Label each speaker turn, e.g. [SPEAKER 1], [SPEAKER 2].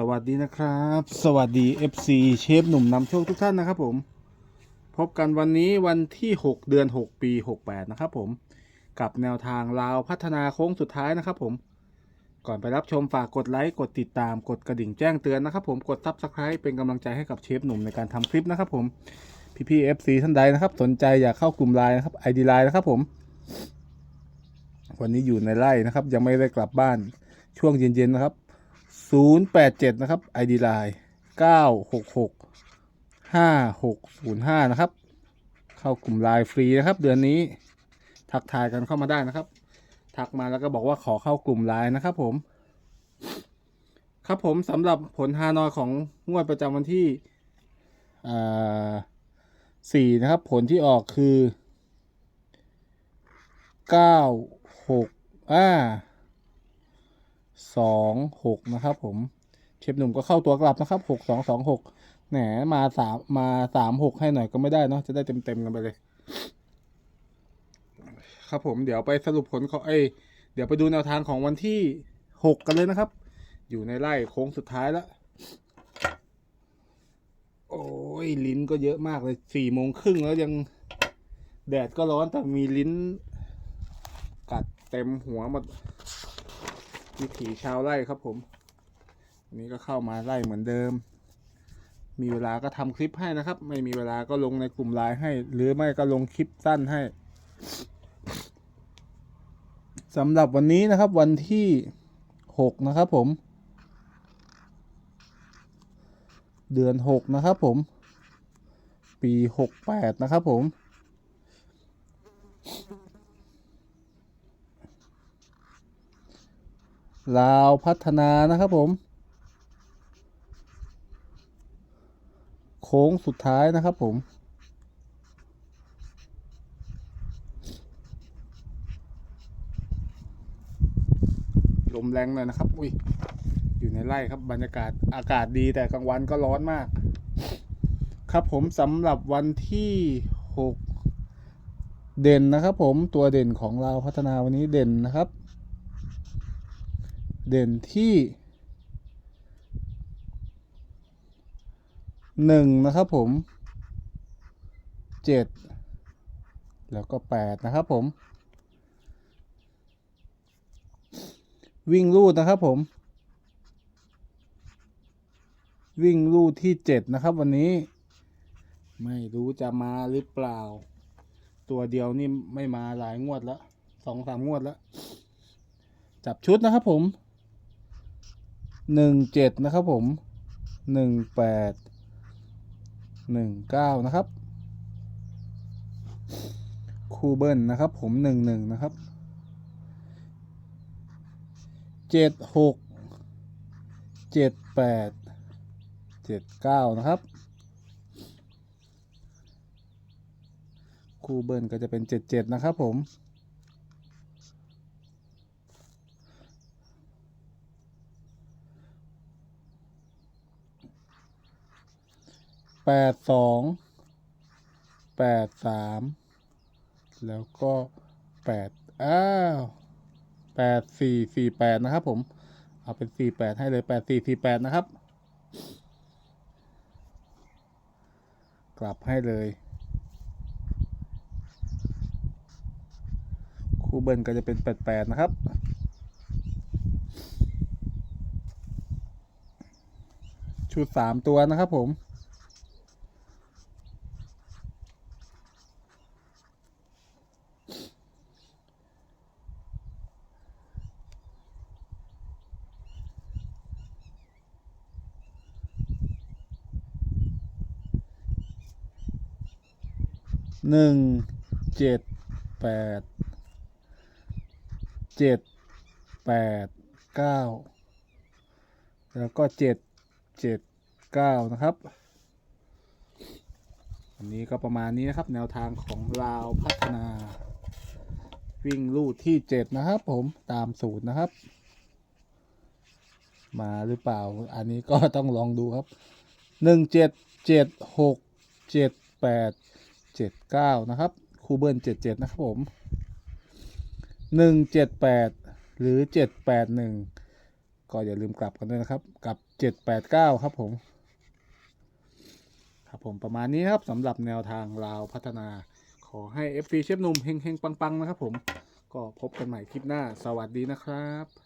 [SPEAKER 1] สวัสดีนะครับ สวัสดี FC เชฟหนุ่มนำโชคทุกท่านนะครับผม พบกันวันนี้วันที่ 6 เดือน 6 ปี 68 นะครับผม กับแนวทางลาวพัฒนาโค้งสุดท้ายนะครับผม ก่อนไปรับชมฝากกดไลค์ กดติดตาม กดกระดิ่งแจ้งเตือนนะครับผมกด Subscribe เป็นกำลังใจให้กับเชฟหนุ่มในการทำคลิปนะครับผม พี่ๆ FC ท่านใดนะครับ สนใจอยากเข้ากลุ่มไลน์นะครับ ID ไลน์นะครับผม วันนี้อยู่ในไร่นะครับ ยังไม่ได้กลับบ้านช่วงเย็นๆนะครับ 087 นะครับ ID Line 966 5605 นะครับ เข้ากลุ่มไลน์ฟรีนะครับ เดือนนี้ทักทายกันเข้ามาได้นะครับ ทักมาแล้วก็บอกว่าขอเข้ากลุ่มไลน์นะครับผม ครับผมสำหรับผลฮานอยของงวดประจำวันที่อ่าสี่นะครับ ผลที่ออกคือเก้าหกอ่า สองหกนะครับผมเชฟหนุ่มก็เข้าตัวกลับนะครับหกสองสองหกแหมมาสามมาสามหกให้หน่อยก็ไม่ได้เนาะจะได้เต็มเต็มกันไปเลย ครับผมเดี๋ยวไปสรุปผลของเอ้เดี๋ยวไปดูแนวทางของวันที่หกกันเลยนะครับ อยู่ในไร่โค้งสุดท้ายแล้วโอ้ยลิ้นก็เยอะมากเลยสี่โมงครึ่งแล้วยังแดดก็ร้อนแต่มีลิ้น กัดเต็มหัวหมด วิถีชาวไร่ครับผมอันนี้ก็เข้ามาไร่เหมือนเดิม มีเวลาก็ทำคลิปให้นะครับ ไม่มีเวลาก็ลงในกลุ่มไลน์ให้ หรือไม่ก็ลงคลิปสั้นให้สำหรับวันนี้นะครับวันที่หกนะครับผม เดือนหกนะครับผม ปีหกแปดนะครับผม ลาวพัฒนานะครับผม โค้งสุดท้ายนะครับผม ลมแรงหน่อยนะครับ อุ้ย อยู่ในไร่ครับบรรยากาศอากาศดีแต่กลางวันก็ร้อนมาก ครับผมสำหรับวันที่หกเด่นนะครับผมตัวเด่นของเราพัฒนาวันนี้เด่นนะครับ เด่นที่หนึ่งนะครับผมเจ็ดแล้วก็แปดนะครับผม วิ่งลูดนะครับผม วิ่งลูดที่เจ็ดนะครับวันนี้ ไม่รู้จะมาหรือเปล่า ตัวเดียวนี่ไม่มาหลายงวดแล้วสองสามงวดแล้ว จับชุดนะครับผม หนึ่งเจ็ดนะครับผมหนึ่งแปดหนึ่งเก้านะครับคูเบิลนะครับผมหนึ่งหนึ่งนะครับเจ็ดหกเจ็ดแปดเจ็ดเก้านะครับคูเบิลก็จะเป็นเจ็ดเจ็ดนะครับผม แปดสองแปดสามแล้วก็แปดอ้าวแปดสี่สี่แปดนะครับ ผม เอาเป็นสี่แปดให้เลยแปดสี่สี่แปดนะครับ กลับให้เลย คู่เบิลก็จะเป็นแปดแปดนะครับชุดสามตัวนะครับผม หนึ่งเจ็ดแปดเจ็ดแปดเก้าแล้วก็เจ็ดเจ็ดเก้านะครับอันนี้ก็ประมาณนี้นะครับแนวทางของลาวพัฒนา วิ่งลู่ที่เจ็ดนะครับ ผมตามสูตรนะครับ มาหรือเปล่า อันนี้ก็ต้องลองดูครับหนึ่งเจ็ดเจ็ดหกเจ็ดแปด เจ็ดเก้านะครับคูเบิลเจ็ดเจ็ดนะครับผมหนึ่งเจ็ดแปดหรือเจ็ดแปดหนึ่งก็อย่าลืมกลับกันด้วยนะครับกับเจ็ดแปดเก้าครับผม ครับผมประมาณนี้ครับสำหรับแนวทางลาวพัฒนา ขอให้ FC เชฟหนุ่มเฮงๆ ปัง ๆ นะครับผม ก็พบกันใหม่คลิปหน้า สวัสดีนะครับ